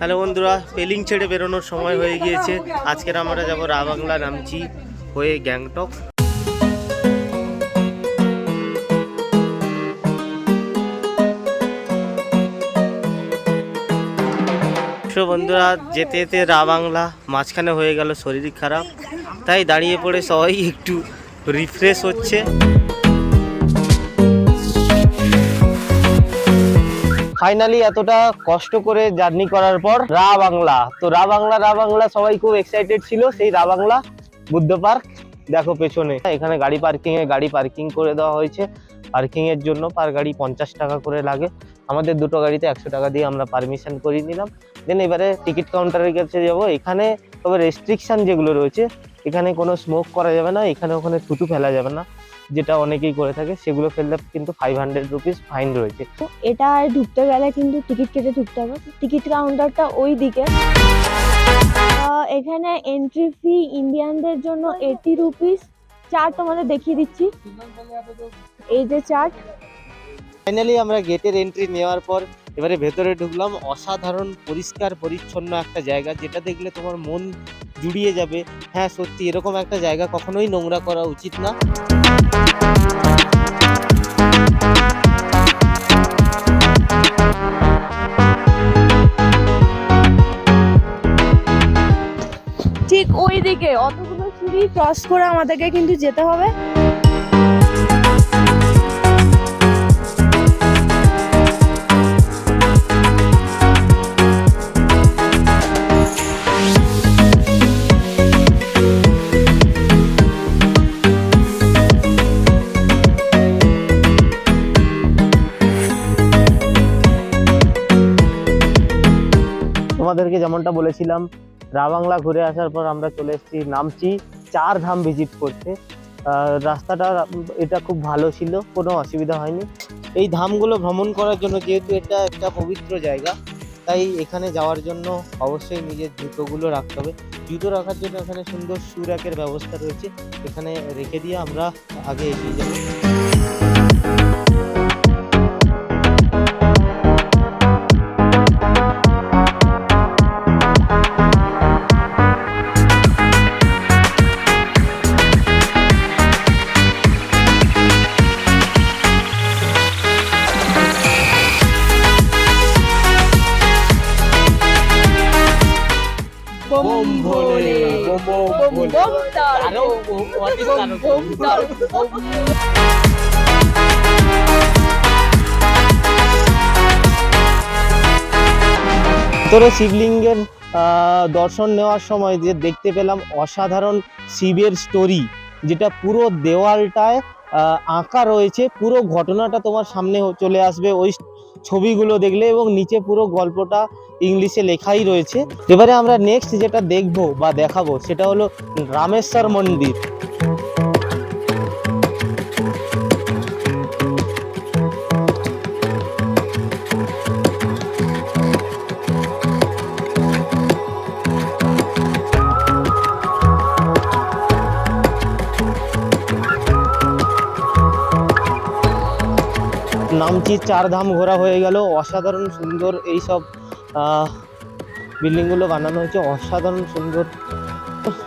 Hello বন্ধুরা, পেলিং ছেড়ে বেরোনোর সময় হয়ে গিয়েছে। আজকের আমরা যাব রাবাংলা নামচি হয়ে গ্যাংটক। বন্ধুরা, যেতে যেতে রাবাংলা মাঝখানে হয়ে গেল শরীর খারাপ। তাই দাঁড়িয়ে পড়ে সবাই একটু রিফ্রেশ হচ্ছে। ফাইনালি এতটা কষ্ট করে জার্নি করার পর রা বাংলা। তো রা বাংলা রা বাংলা সবাই খুব এক্সাইটেড ছিল, সেই রা বাংলা বুদ্ধ পার্ক। দেখো পেছনে। এখানে গাড়ি পার্কিং এ গাড়ি পার্কিং করে দেওয়া হয়েছে। পার্কিং এর জন্য পার গাড়ি পঞ্চাশ টাকা করে লাগে। আমাদের দুটো গাড়িতে একশো টাকা দিয়ে আমরা পারমিশন করিয়ে নিলাম। দেন এবারে টিকিট কাউন্টারের কাছে যাব। এখানে তবে রেস্ট্রিকশান যেগুলো রয়েছে, এখানে কোনো স্মোক করা যাবে না, এখানে ওখানে থুতু ফেলা যাবে না। যেটা অনেকেই করে থাকে, সেগুলো ফেললে কিন্তু ফাইভ হান্ড্রেড রুপিস ফাইন রয়েছে। তো এটা ঢুকতে গেলে কিন্তু টিকিট কেটে ঢুকতে হবে। টিকিট কাউন্টারটা ওই দিকে। এখানে এন্ট্রি ফি ইন্ডিয়ানদের জন্য এইটি রুপিস চার্ট তোমাদের দেখিয়ে দিচ্ছি। এই যে চার্ট। ফাইনালি আমরা গেটের এন্ট্রি নেওয়ার পর এবারে ভেতরে ঢুকলাম। অসাধারণ পরিষ্কার পরিচ্ছন্ন একটা জায়গা যেটা দেখলে তোমার মন জুড়িয়ে যাবে। হ্যাঁ সত্যি এরকম একটা জায়গা কখনোই নোংরা করা উচিত না। ঠিক ওই দিকে অতগুলো সিঁড়ি ক্রস করে আমাদেরকে কিন্তু যেতে হবে। তোমাদেরকে যেমনটা বলেছিলাম, রাবাংলা ঘুরে আসার পর আমরা চলে এসেছি নামচি। চার ধাম ভিজিট করতে রাস্তাটা এটা খুব ভালো ছিল, কোনো অসুবিধা হয়নি। এই ধামগুলো ভ্রমণ করার জন্য যেহেতু এটা একটা পবিত্র জায়গা, তাই এখানে যাওয়ার জন্য অবশ্যই নিজের জুতোগুলো রাখতে হবে। জুতো রাখার জন্য এখানে সুন্দর শু র্যাকের ব্যবস্থা রয়েছে। এখানে রেখে দিয়ে আমরা আগে এগিয়ে যাব। বোম বোম তার বোম বোম তার বোম ভিতরে শিবলিঙ্গের আহ, দর্শন নেওয়ার সময় যে দেখতে পেলাম অসাধারণ শিবের স্টোরি যেটা পুরো দেওয়ালটায় আহ, আঁকা রয়েছে। পুরো ঘটনাটা তোমার সামনে চলে আসবে। ওই ছবিগুলো দেখলে এবং নিচে পুরো গল্পটা ইংলিশে লেখাই রয়েছে। এবারে আমরা নেক্সট যেটা দেখব বা দেখাবো সেটা হলো রামেশ্বর মন্দির। নামচি চারধাম ঘোরা হয়ে গেল। অসাধারণ সুন্দর এই সব বিল্ডিংগুলো বানানো হয়েছে। অসাধারণ সুন্দর।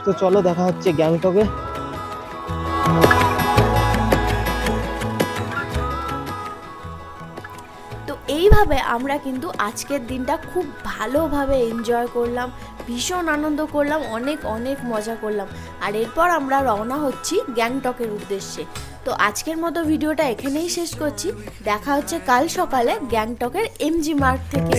তো চলো দেখা হচ্ছে গ্যাংটকে। এইভাবে আমরা কিন্তু আজকের দিনটা খুব ভালোভাবে এনজয় করলাম, ভীষণ আনন্দ করলাম, অনেক অনেক মজা করলাম। আর এরপর আমরা রওনা হচ্ছি গ্যাংটকের উদ্দেশ্যে। তো আজকের মতো ভিডিওটা এখানেই শেষ করছি। দেখা হচ্ছে কাল সকালে গ্যাংটকের এমজি মার্ক থেকে।